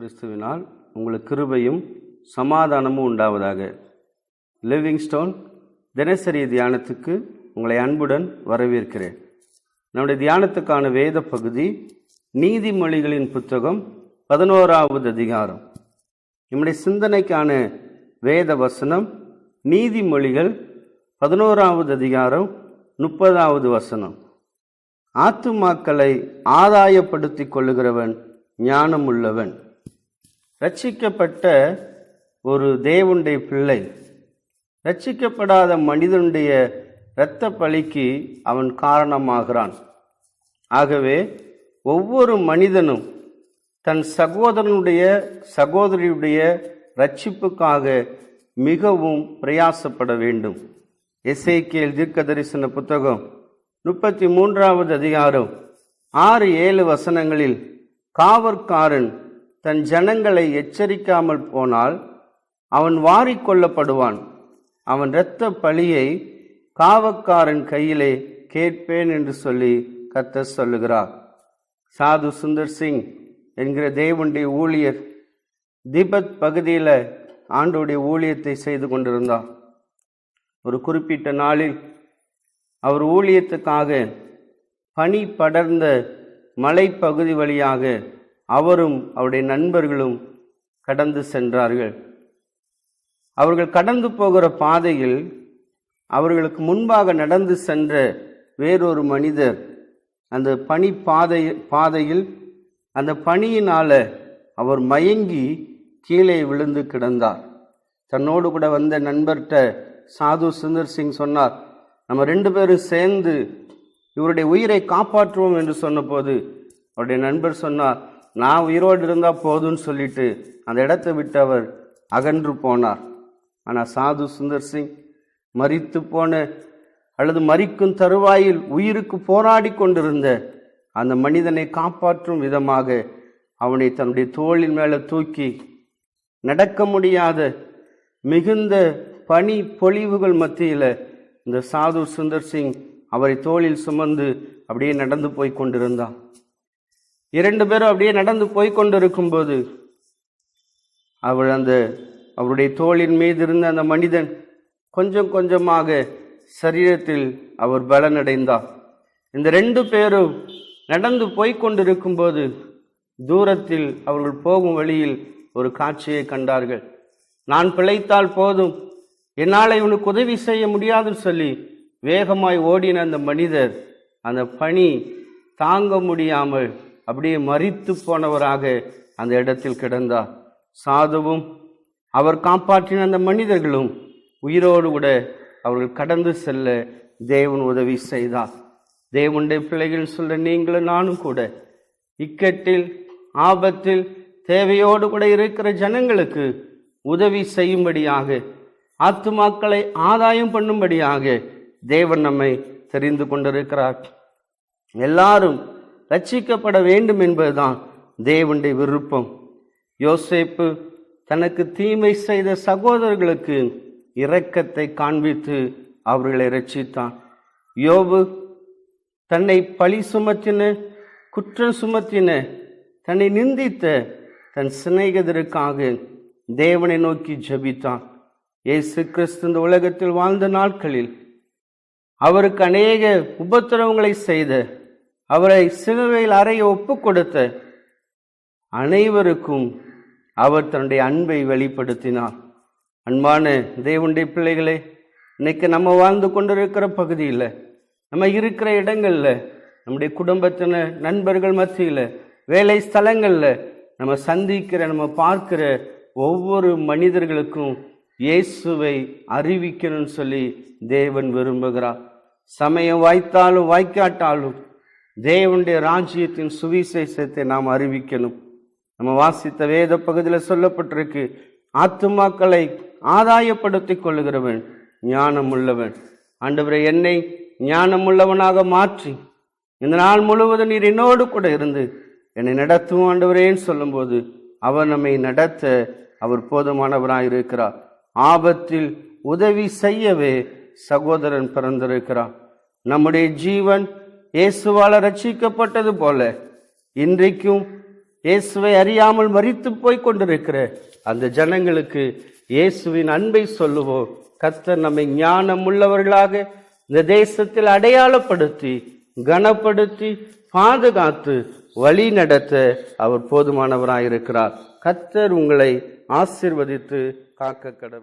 கிறிஸ்துவினால் உங்களுக்கு கிருபையும் சமாதானமும் உண்டாவதாக. லிவிங்ஸ்டோன் தினசரி தியானத்துக்கு உங்களை அன்புடன் வரவேற்கிறேன். நம்முடைய தியானத்துக்கான வேத பகுதி நீதிமொழிகளின் புத்தகம் பதினோராவது அதிகாரம். நம்முடைய சிந்தனைக்கான வேத வசனம் நீதிமொழிகள் பதினோராவது அதிகாரம் முப்பதாவது வசனம். ஆத்துமாக்களை ஆதாயப்படுத்திக் கொள்ளுகிறவன் ஞானமுள்ளவன். ரட்சிக்கப்பட்ட ஒரு தேவனுடைய பிள்ளை ரட்சிக்கப்படாத மனிதனுடைய இரத்த பலிக்கு அவன் காரணமாகிறான். ஆகவே ஒவ்வொரு மனிதனும் தன் சகோதரனுடைய சகோதரியுடைய ரட்சிப்புக்காக மிகவும் பிரயாசப்பட வேண்டும். எஸ்ஐகேல் தீர்க்க தரிசன புத்தகம் முப்பத்தி மூன்றாவது அதிகாரம் ஆறு ஏழு வசனங்களில் காவற்காரன் தன் ஜனங்களை எச்சரிக்காமல் போனால் அவன் வாரிக்கொள்ளப்படுவான் அவன் இரத்த பழியை காவக்காரன் கையிலே கேட்பேன் என்று சொல்லி கத்த சொல்லுகிறார். சாது சுந்தர் சிங் என்கிற தேவனுடைய ஊழியர் திபத் பகுதியில் ஆண்டோடைய ஊழியத்தை செய்து கொண்டிருந்தார். ஒரு குறிப்பிட்ட நாளில் அவர் ஊழியத்துக்காக பனி படர்ந்த மலைப்பகுதி வழியாக அவரும் அவருடைய நண்பர்களும் கடந்து சென்றார்கள். அவர்கள் கடந்து போகிற பாதையில் அவர்களுக்கு முன்பாக நடந்து சென்ற வேறொரு மனிதர் அந்த பனி பாதை பாதையில் அந்த பனியினால அவர் மயங்கி கீழே விழுந்து கிடந்தார். தன்னோடு கூட வந்த நண்பர்கிட்ட சாது சுந்தர் சிங் சொன்னார் நம்ம ரெண்டு பேரும் சேர்ந்து இவருடைய உயிரை காப்பாற்றுவோம் என்று சொன்னபோது அவருடைய நண்பர் சொன்னார் நான் உயிரோடு இருந்தால் போதும்னு சொல்லிட்டு அந்த இடத்தை விட்டு அவர் அகன்று போனார். ஆனால் சாது சுந்தர் சிங் மறித்து போன அல்லது மறிக்கும் தருவாயில் உயிருக்கு போராடி கொண்டிருந்த அந்த மனிதனை காப்பாற்றும் விதமாக அவனை தன்னுடைய தோளின் மேலே தூக்கி நடக்க முடியாத மிகுந்த பனி பொழிவுகள் மத்தியில் இந்த சாது சுந்தர் சிங் அவரை தோளில் சுமந்து அப்படியே நடந்து போய் கொண்டிருந்தான். இரண்டு பேரும் அப்படியே நடந்து போய் கொண்டிருக்கும்போது அவள் அந்த அவருடைய தோளின் மீது இருந்த அந்த மனிதன் கொஞ்சம் கொஞ்சமாக சரீரத்தில் அவர் பலனடைந்தார் இந்த ரெண்டு பேரும் நடந்து போய்கொண்டிருக்கும் போது தூரத்தில் அவர்கள் போகும் வழியில் ஒரு காட்சியை கண்டார்கள். நான் பிழைத்தால் போதும் என்னால் இவனுக்கு உதவி செய்ய முடியாதுன்னு சொல்லி வேகமாய் ஓடின அந்த மனிதர் அந்த பணி தாங்க முடியாமல் அப்படியே மறித்து போனவராக அந்த இடத்தில் கிடந்தார் சாதுவும் அவர் காப்பாற்றின அந்த மனிதர்களும் உயிரோடு கூட அவர்கள் கடந்து செல்ல தேவன் உதவி செய்தார். தேவனுடைய பிள்ளைகள் சொல்ல நீங்களும் நானும் கூட இக்கட்டில் ஆபத்தில் தேவையோடு கூட இருக்கிற ஜனங்களுக்கு உதவி செய்யும்படியாக ஆத்துமாக்களை ஆதாயம் பண்ணும்படியாக தேவன் நம்மை தெரிந்து கொண்டிருக்கிறார். எல்லாரும் ரட்சிக்கப்பட வேண்டும் என்பதுதான் தேவனுடைய விருப்பம். யோசேப்பு தனக்கு தீமை செய்த சகோதரர்களுக்கு இரக்கத்தை காண்பித்து அவர்களை ரட்சித்தான். யோபு தன்னை பழி சுமத்தின குற்றம் சுமத்தின தன்னை நிந்தித்த தன் சிநேகிதருக்காக தேவனை நோக்கி ஜபித்தான். ஏசு கிறிஸ்து இந்த உலகத்தில் வாழ்ந்த நாட்களில் அவருக்கு அநேக உபத்திரவங்களை செய்த அவரை சிலுவையில் அறைய ஒப்பு கொடுத்த அனைவருக்கும் அவர் தன்னுடைய அன்பை வெளிப்படுத்தினார். அன்பான தேவனுடைய பிள்ளைகளே இன்னைக்கு நம்ம வாழ்ந்து கொண்டிருக்கிற பகுதியில் நம்ம இருக்கிற இடங்களில் நம்முடைய குடும்பத்தினர் நண்பர்கள் மத்தியில் வேலை ஸ்தலங்களில் நம்ம சந்திக்கிற நம்ம பார்க்கிற ஒவ்வொரு மனிதர்களுக்கும் இயேசுவை அறிவிக்கணும்னு சொல்லி தேவன் விரும்புகிறார். சமயம் வாய்த்தாலும் வாய்க்காட்டாலும் தேவனுடைய ராஜ்யத்தின் சுவிசேஷத்தை நாம் அறிவிக்கணும். நம்ம வாசித்த வேத பகுதியில் சொல்லப்பட்டிருக்கு ஆத்துமாக்களை ஆதாயப்படுத்திக் கொள்ளுகிறவன் ஞானம் உள்ளவன் ஆண்டவரை என்னை ஞானம் உள்ளவனாக மாற்றி இந்த நாள் முழுவதும் நீர் என்னோடு கூட இருந்து என்னை நடத்தும் ஆண்டவரேன்னு சொல்லும்போது அவர் நம்மை நடத்த அவர் போதுமானவராக இருக்கிறார். ஆபத்தில் உதவி செய்யவே சகோதரன் பிறந்திருக்கிறார். நம்முடைய ஜீவன் இயேசுவால் ரட்சிக்கப்பட்டது போல இன்றைக்கும் இயேசுவை அறியாமல் மறித்து போய் கொண்டிருக்கிற அந்த ஜனங்களுக்கு இயேசுவின் அன்பை சொல்லுவோம். கர்த்தர் நம்மை ஞானம் உள்ளவர்களாக இந்த தேசத்தில் அடையாளப்படுத்தி கனப்படுத்தி பாதுகாத்து வழி நடத்த அவர் போதுமானவராயிருக்கிறார். கர்த்தர் உங்களை ஆசிர்வதித்து காக்க கடவர்